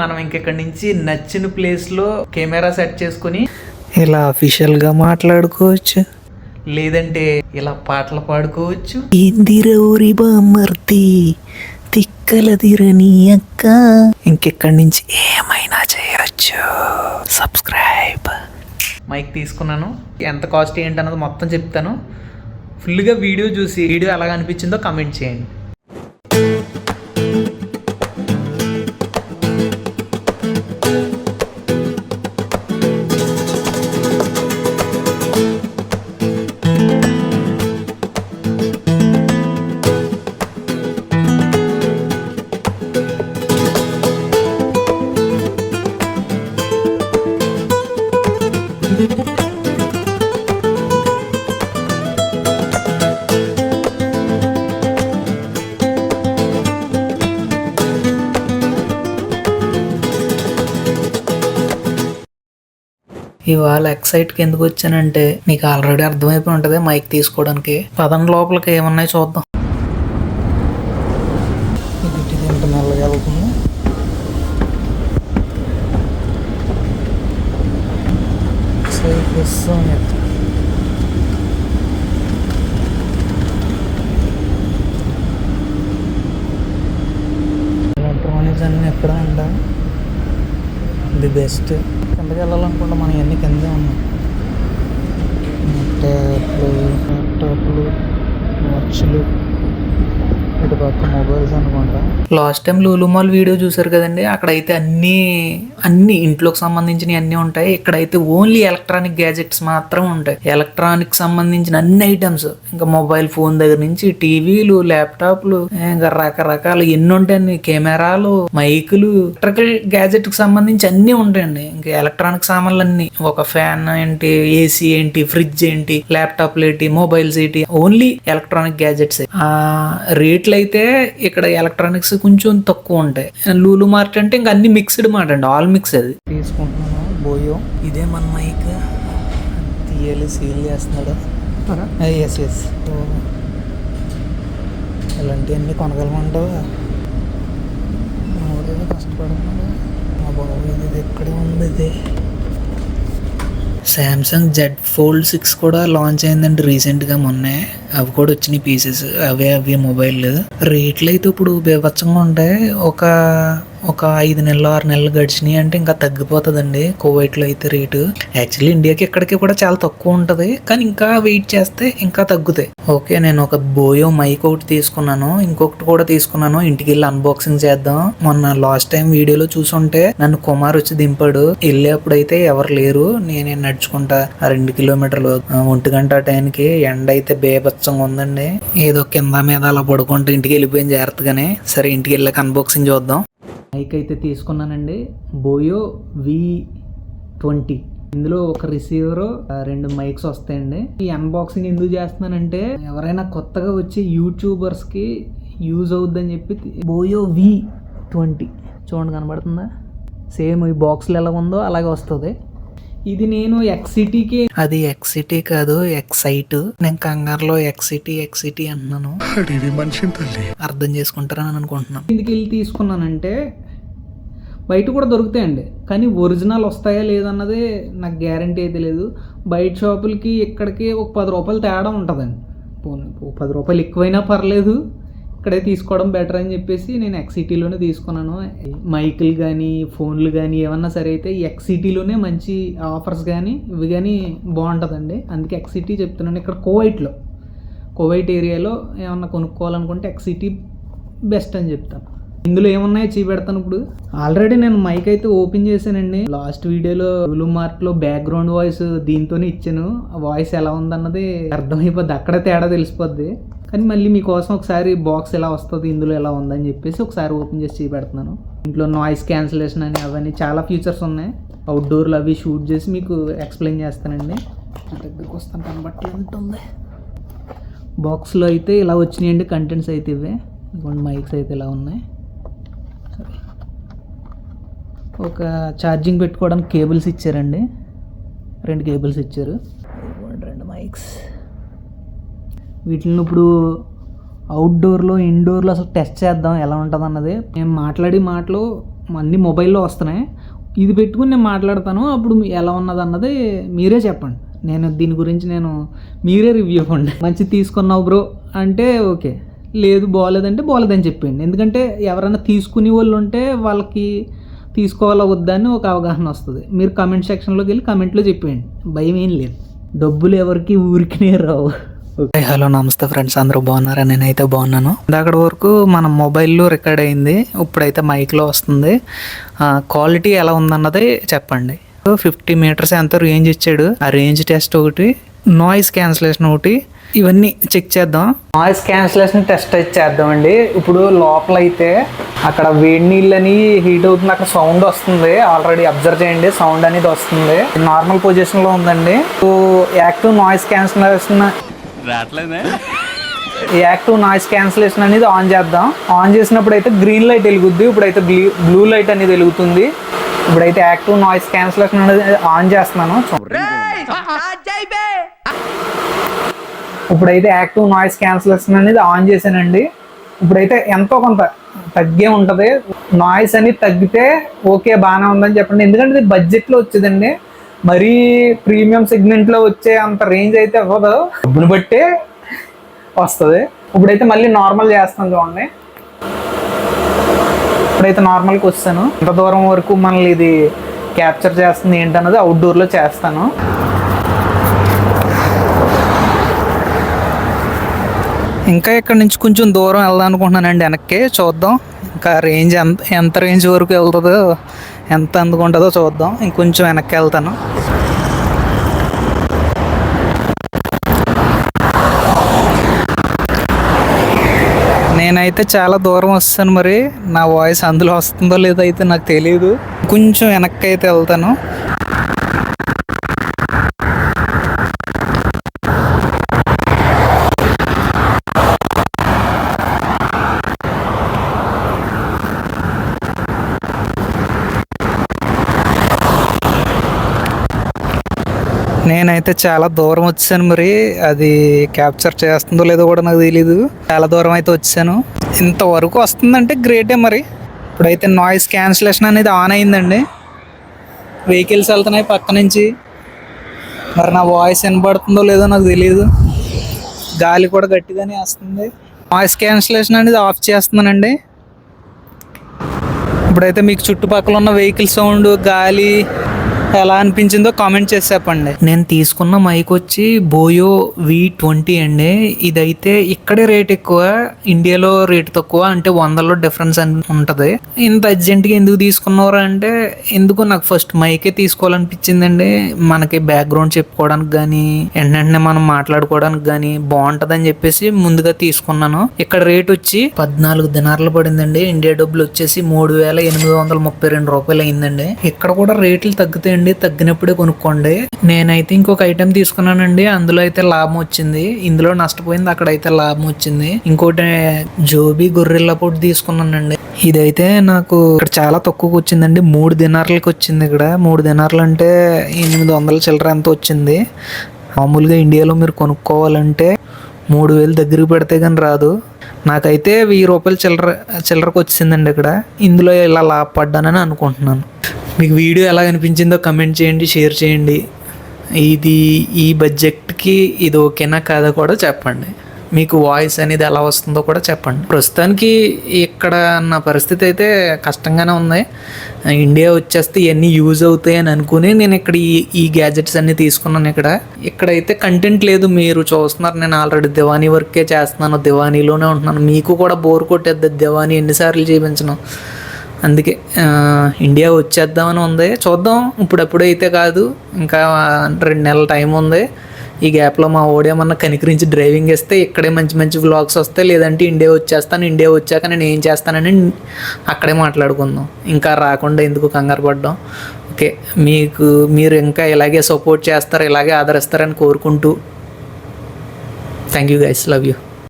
మనం ఇంకెక్కడి నుంచి నచ్చిన ప్లేస్లో కెమెరా సెట్ చేసుకుని ఇలా అఫీషియల్గా మాట్లాడుకోవచ్చు. లేదంటే ఇలా పాటలు పాడుకోవచ్చు. ఇందిరౌరి బామర్తి తిక్కలదిరని అక్క. ఇంకెక్కడి నుంచి ఏమైనా చేయొచ్చు. సబ్స్క్రైబ్ మైక్ తీసుకున్నాను. ఎంత కాస్ట్ ఏంటన్నది మొత్తం చెప్తాను. ఫుల్గా వీడియో చూసి వీడియో ఎలాగ అనిపించిందో కమెంట్ చేయండి. ఇవాళ ఎక్సైట్కి ఎందుకు వచ్చానంటే నీకు ఆల్రెడీ అర్థమైపోయి ఉంటుంది మైక్ తీసుకోవడానికి. పదం లోపలికి ఏమన్నాయి చూద్దాం. వెళ్తుంది. సేఫ్ వస్తుంది. ఎలక్ట్రానిక్స్ అన్నీ ఎక్కడ ఉండ ది బెస్ట్. కిందకి వెళ్ళాలనుకుంటే మనం ఇవన్నీ కిందే ఉన్నాయి ట్యాప్లు ల్యాప్టాప్లు వాచ్లు. ఇటు పక్క మొబైల్స్ అనుకుంటా. Last time Lulu mall video చూసారు కదండి అక్కడైతే అన్ని అన్ని ఇంట్లోకి సంబంధించినవి అన్నీ ఉంటాయి. ఇక్కడైతే ఓన్లీ ఎలక్ట్రానిక్ గ్యాజెట్స్ మాత్రం ఉంటాయి. ఎలక్ట్రానిక్ సంబంధించిన అన్ని ఐటమ్స్ ఇంకా మొబైల్ ఫోన్ దగ్గర నుంచి టీవీలు ల్యాప్టాప్లు ఇంకా రకరకాల ఎన్ని ఉంటాయండి. కెమెరాలు మైకులు ఎలక్ట్రికల్ గ్యాజెట్కి సంబంధించి అన్ని ఉంటాయండి. ఇంకా ఎలక్ట్రానిక్ సామాన్లు అన్ని ఒక ఫ్యాన్ ఏంటి ఏసీ ఏంటి ఫ్రిడ్జ్ ఏంటి ల్యాప్టాప్లు ఏంటి మొబైల్స్ ఏంటి ఓన్లీ ఎలక్ట్రానిక్ గ్యాజెట్స్. ఆ రేట్ అయితే ఇక్కడ ఎలక్ట్రానిక్స్ కొంచెం తక్కువ ఉంటాయి. లూలు మార్ట్ అంటే ఇంకా అన్ని మిక్స్డ్ మాట అండి ఆల్ మిక్స్ అది. తీసుకుంటున్నాను బోయో. ఇదే మన మైక్. తీయాలి సీల్ చేస్తున్నాడు. ఎస్ ఎస్ ఇలాంటివన్నీ కొనగలమంటావా మావాడేదో కష్టపడుతున్నాడు. మా బాబు ఇది ఎక్కడే ఉంది ఇది. శాంసంగ్ జెడ్ ఫోల్డ్ సిక్స్ కూడా లాంచ్ అయిందండి రీసెంట్గా మొన్నే. అవి కూడా వచ్చినాయి పీసెస్ అవే అవే మొబైల్ రేట్లు అయితే ఇప్పుడు బీభత్సంగా ఉంటాయి. ఒక ఒక ఐదు నెలలు ఆరు నెలలు గడిచినాయి అంటే ఇంకా తగ్గిపోతుందండి కోవైట్లో అయితే రేటు. యాక్చువల్లీ ఇండియాకి ఇక్కడికి కూడా చాలా తక్కువ ఉంటుంది. కానీ ఇంకా వెయిట్ చేస్తే ఇంకా తగ్గుతాయి. ఓకే నేను ఒక బోయో మైక్ ఒకటి తీసుకున్నాను. ఇంకొకటి కూడా తీసుకున్నాను. ఇంటికి వెళ్ళి అన్బాక్సింగ్ చేద్దాం. మొన్న లాస్ట్ టైం వీడియోలో చూసుంటే నన్ను కుమార్ వచ్చి దింపాడు. వెళ్ళేప్పుడు అయితే ఎవరు లేరు. నేనే నడుచుకుంటా ఆ రెండు కిలోమీటర్లు. ఒంటి గంట టైంకి ఎండ అయితే బేభత్సంగా ఉందండి. ఏదో కింద మీద అలా పడుకుంటూ ఇంటికి వెళ్ళిపోయింది జాగ్రత్తగానే. సరే ఇంటికి వెళ్ళాక అన్బాక్సింగ్ చూద్దాం. మైక్ అయితే తీసుకున్నానండి. బోయో వి ట్వంటీ ఇందులో ఒక రిసీవర్ రెండు మైక్స్ వస్తాయండి. ఈ అన్బాక్సింగ్ ఎందుకు చేస్తున్నానంటే ఎవరైనా కొత్తగా వచ్చే యూట్యూబర్స్కి యూజ్ అవుద్దని చెప్పి బోయో వి ట్వంటీ చూడండి కనబడుతుందా? సేమ్ ఈ బాక్స్లో ఎలా ఉందో అలాగే వస్తుంది. ఇది నేను ఎక్సిటీకి అది ఎక్సిటీ కాదు ఎక్సైట్ నేను కంగారులో ఎక్సిటీ ఎక్సిటీ అంటున్నాను అర్థం చేసుకుంటారని అనుకుంటున్నాను. ఇందుకు వెళ్ళి తీసుకున్నానంటే బయట కూడా దొరుకుతాయండి. కానీ ఒరిజినల్ వస్తాయా లేదన్నది నాకు గ్యారంటీ అయితే లేదు. బయట షాపులకి ఇక్కడికి ఒక పది రూపాయలు తేడా ఉంటుందండి. పది రూపాయలు ఎక్కువైనా పర్లేదు. ఇక్కడే తీసుకోవడం బెటర్ అని చెప్పేసి నేను ఎక్సిటీలోనే తీసుకున్నాను. మైకులు కానీ ఫోన్లు కానీ ఏమన్నా సరే అయితే ఎక్సిటీలోనే మంచి ఆఫర్స్ కానీ ఇవి కానీ బాగుంటుందండి. అందుకే ఎక్సిటీ చెప్తున్నాను. ఇక్కడ కోవైట్లో కోవైట్ ఏరియాలో ఏమన్నా కొనుక్కోవాలనుకుంటే ఎక్సిటీ బెస్ట్ అని చెప్తాను. ఇందులో ఏమున్నాయో చూపెడతాను ఇప్పుడు. ఆల్రెడీ నేను మైక్ అయితే ఓపెన్ చేశానండి. లాస్ట్ వీడియోలో బ్లూ మార్క్లో బ్యాక్గ్రౌండ్ వాయిస్ దీంతోనే ఇచ్చాను. ఆ వాయిస్ ఎలా ఉందన్నది అర్థమైపోద్ది. అక్కడ తేడా తెలిసిపోద్ది. కానీ మళ్ళీ మీకోసం ఒకసారి బాక్స్ ఎలా వస్తుంది ఇందులో ఎలా ఉందని చెప్పేసి ఒకసారి ఓపెన్ చేసి చూపెడుతున్నాను. ఇంట్లో నాయిస్ క్యాన్సిలేషన్ అని అవన్నీ చాలా ఫీచర్స్ ఉన్నాయి. అవుట్డోర్లో అవి షూట్ చేసి మీకు ఎక్స్ప్లెయిన్ చేస్తానండి. నా దగ్గరకు వస్తాను కనబట్టి ఉంటుంది బాక్స్లో అయితే ఇలా వచ్చినాయండి కంటెంట్స్ అయితే ఇవే. ఇదిగోండి మైక్స్ అయితే ఇలా ఉన్నాయి. ఒక ఛార్జింగ్ పెట్టుకోవడానికి కేబుల్స్ ఇచ్చారండి. రెండు కేబుల్స్ ఇచ్చారు. రెండు మైక్స్ వీటిని ఇప్పుడు అవుట్డోర్లో ఇండోర్లో అసలు టెస్ట్ చేద్దాం ఎలా ఉంటుంది అన్నది మేము మాట్లాడి మాటలు అన్ని మొబైల్లో వస్తున్నాయి. ఇది పెట్టుకుని నేను మాట్లాడతాను అప్పుడు ఎలా ఉన్నది అన్నది మీరే చెప్పండి. నేను దీని గురించి నేను మీరే రివ్యూ ఇవ్వండి. మంచి తీసుకున్నావు బ్రో అంటే ఓకే. లేదు బాగోలేదంటే బాగోలేదని చెప్పండి ఎందుకంటే ఎవరైనా తీసుకునే వాళ్ళు ఉంటే వాళ్ళకి తీసుకోవాలా వద్దా అని ఒక అవగాహన వస్తుంది. మీరు కమెంట్ సెక్షన్లోకి వెళ్ళి కమెంట్లో చెప్పేయండి. భయం ఏం లేదు. డబ్బులు ఎవరికి ఊరికినే రావు. హలో నమస్తే ఫ్రెండ్స్ అందరూ బాగున్నారా? నేనైతే బాగున్నాను. అక్కడ వరకు మన మొబైల్లో రికార్డ్ అయింది. ఇప్పుడైతే మైక్లో వస్తుంది. క్వాలిటీ ఎలా ఉందన్నది చెప్పండి. ఫిఫ్టీ మీటర్స్ ఎంతో రేంజ్ ఇచ్చాడు? ఆ రేంజ్ టెస్ట్ ఒకటి నాయిస్ క్యాన్సిలేషన్ ఒకటి ఇవన్నీ చెక్ చేద్దాం. నాయిస్ క్యాన్సిలేషన్ టెస్ట్ అయితే చేద్దామండి. ఇప్పుడు లోపల అయితే అక్కడ వేడి నీళ్ళని హీట్ అవుతుంది. అక్కడ సౌండ్ వస్తుంది. ఆల్రెడీ అబ్జర్వ్ చేయండి. సౌండ్ అనేది వస్తుంది. నార్మల్ పొజిషన్లో ఉందండి. యాక్టివ్ నాయిస్ క్యాన్సిలేషన్ రావట్లేదే? యాక్టివ్ నాయిస్ క్యాన్సిలేషన్ అనేది ఆన్ చేద్దాం. ఆన్ చేసినప్పుడు అయితే గ్రీన్ లైట్ వెలుగుద్ది ఇప్పుడైతే బ్లూ బ్లూ లైట్ అనేది వెలుగుతుంది. ఇప్పుడైతే యాక్టివ్ నాయిస్ క్యాన్సిలేషన్ అనేది ఆన్ చేస్తున్నాను. ఇప్పుడైతే యాక్టివ్ నాయిస్ క్యాన్సిలేషన్ అనేది ఆన్ చేశానండి. ఇప్పుడైతే ఎంతో కొంత తగ్గే ఉంటుంది. నాయిస్ అనేది తగ్గితే ఓకే బాగానే ఉందని చెప్పండి. ఎందుకంటే ఇది బడ్జెట్లో వచ్చేదండి. మరీ ప్రీమియం సెగ్మెంట్లో వచ్చే అంత రేంజ్ అయితే అవ్వదు. డబ్బుని బట్టే వస్తుంది. ఇప్పుడైతే మళ్ళీ నార్మల్ చేస్తాను చూడండి. ఇప్పుడైతే నార్మల్కి వస్తాను. ఎంత దూరం వరకు మనల్ని ఇది క్యాప్చర్ చేస్తుంది ఏంటన్నది అవుట్డోర్లో చేస్తాను. ఇంకా ఇక్కడ నుంచి కొంచెం దూరం వెళ్దాం అనుకుంటున్నానండి వెనక్కి. చూద్దాం. ఇంకా రేంజ్ ఎంత ఎంత రేంజ్ వరకు వెళ్తుందో. ఎంత అందుకుంటుందో చూద్దాం. ఇంకొంచెం వెనక్కి వెళ్తాను నేనైతే చాలా దూరం వస్తాను మరి. నా వాయిస్ అందులో వస్తుందో లేదో అయితే నాకు తెలియదు కొంచెం వెనక్కి అయితే వెళ్తాను. నేనైతే చాలా దూరం వచ్చాను మరి. అది క్యాప్చర్ చేస్తుందో లేదో కూడా నాకు తెలియదు చాలా దూరం అయితే వచ్చాను. ఇంతవరకు వస్తుందంటే గ్రేటే మరి. ఇప్పుడైతే నాయిస్ క్యాన్సిలేషన్ అనేది ఆన్ అయిందండి. వెహికల్స్ వెళ్తున్నాయి పక్క నుంచి. మరి నా వాయిస్ వినబడుతుందో లేదో నాకు తెలియదు గాలి కూడా గట్టిగానే వస్తుంది. వాయిస్ క్యాన్సిలేషన్ అనేది ఆఫ్ చేస్తున్నానండి. ఇప్పుడైతే మీకు చుట్టుపక్కల ఉన్న వెహికల్ సౌండ్ గాలి ఎలా అనిపించిందో కామెంట్ చేసి చెప్పండి. నేను తీసుకున్న మైక్ వచ్చి బోయో వి ట్వంటీ అండి. ఇదైతే ఇక్కడే రేట్ ఎక్కువ ఇండియాలో రేట్ తక్కువ అంటే వందల్లో డిఫరెన్స్ అని ఉంటుంది. ఇంత అర్జెంట్గా ఎందుకు తీసుకున్నారు అంటే ఎందుకు నాకు ఫస్ట్ మైకే తీసుకోవాలనిపించిందండి. మనకి బ్యాక్గ్రౌండ్ చెప్పుకోవడానికి కానీ వెంటనే మనం మాట్లాడుకోవడానికి కానీ బాగుంటుందని చెప్పేసి ముందుగా తీసుకున్నాను. ఇక్కడ రేట్ వచ్చి పద్నాలుగు దినార్లు పడిందండి. ఇండియా డబ్బులు వచ్చేసి మూడు వేల ఎనిమిది వందల ముప్పై రెండు రూపాయలు అయిందండి. ఇక్కడ కూడా రేట్లు తగ్గుతాయి అండి తగ్గినప్పుడే కొనుక్కోండి. నేనైతే ఇంకొక ఐటెం తీసుకున్నానండి అందులో అయితే లాభం వచ్చింది. ఇందులో నష్టపోయింది అక్కడైతే లాభం వచ్చింది. ఇంకోటి జోబీ గొర్రెల పొడి తీసుకున్నానండి. ఇదైతే నాకు ఇక్కడ చాలా తక్కువకి వచ్చిందండి మూడు దినార్లకి వచ్చింది ఇక్కడ. మూడు దినార్లు అంటే ఎనిమిది వందల చిల్లర ఎంత వచ్చింది. మామూలుగా ఇండియాలో మీరు కొనుక్కోవాలంటే మూడు వేలు దగ్గరికి పెడితే కానీ రాదు. నాకైతే వెయ్యి రూపాయలు చిల్లర చిల్లరకు వచ్చిందండి ఇక్కడ. ఇందులో ఇలా లాభపడ్డానని అనుకుంటున్నాను. మీకు వీడియో ఎలా అనిపించిందో కమెంట్ చేయండి షేర్ చేయండి. ఇది ఈ బడ్జెట్కి ఇది ఓకేనా కాదా కూడా చెప్పండి. మీకు వాయిస్ అనేది ఎలా వస్తుందో కూడా చెప్పండి. ప్రస్తుతానికి ఇక్కడ నా పరిస్థితి అయితే కష్టంగానే ఉంది. ఇండియా వచ్చేస్తే ఇవన్నీ యూజ్ అవుతాయి అని అనుకుని నేను ఇక్కడ ఈ ఈ గ్యాజెట్స్ అన్నీ తీసుకున్నాను ఇక్కడ. ఇక్కడైతే కంటెంట్ లేదు మీరు చూస్తున్నారు. నేను ఆల్రెడీ దివానీ వర్కే చేస్తున్నాను దివానీలోనే ఉంటున్నాను. మీకు కూడా బోర్ కొట్టేద్ది దివానీ ఎన్నిసార్లు చూపించను. అందుకే ఇండియా వచ్చేద్దామని ఉంది. చూద్దాం. ఇప్పుడప్పుడు అయితే కాదు. ఇంకా రెండు నెలల టైం ఉంది. ఈ గ్యాప్లో మా ఓడేమన్నా కనికరించి డ్రైవింగ్ ఇస్తే ఇక్కడే మంచి మంచి వ్లాగ్స్ వస్తాయి లేదంటే ఇండియా వచ్చేస్తాను ఇండియా వచ్చాక నేను ఏం చేస్తానని అక్కడే మాట్లాడుకుందాం. ఇంకా రాకుండా ఎందుకు కంగారు పడ్డాం. ఓకే. మీకు మీరు ఇంకా ఇలాగే సపోర్ట్ చేస్తారు ఇలాగే ఆదరిస్తారని కోరుకుంటూ. Thank you guys love you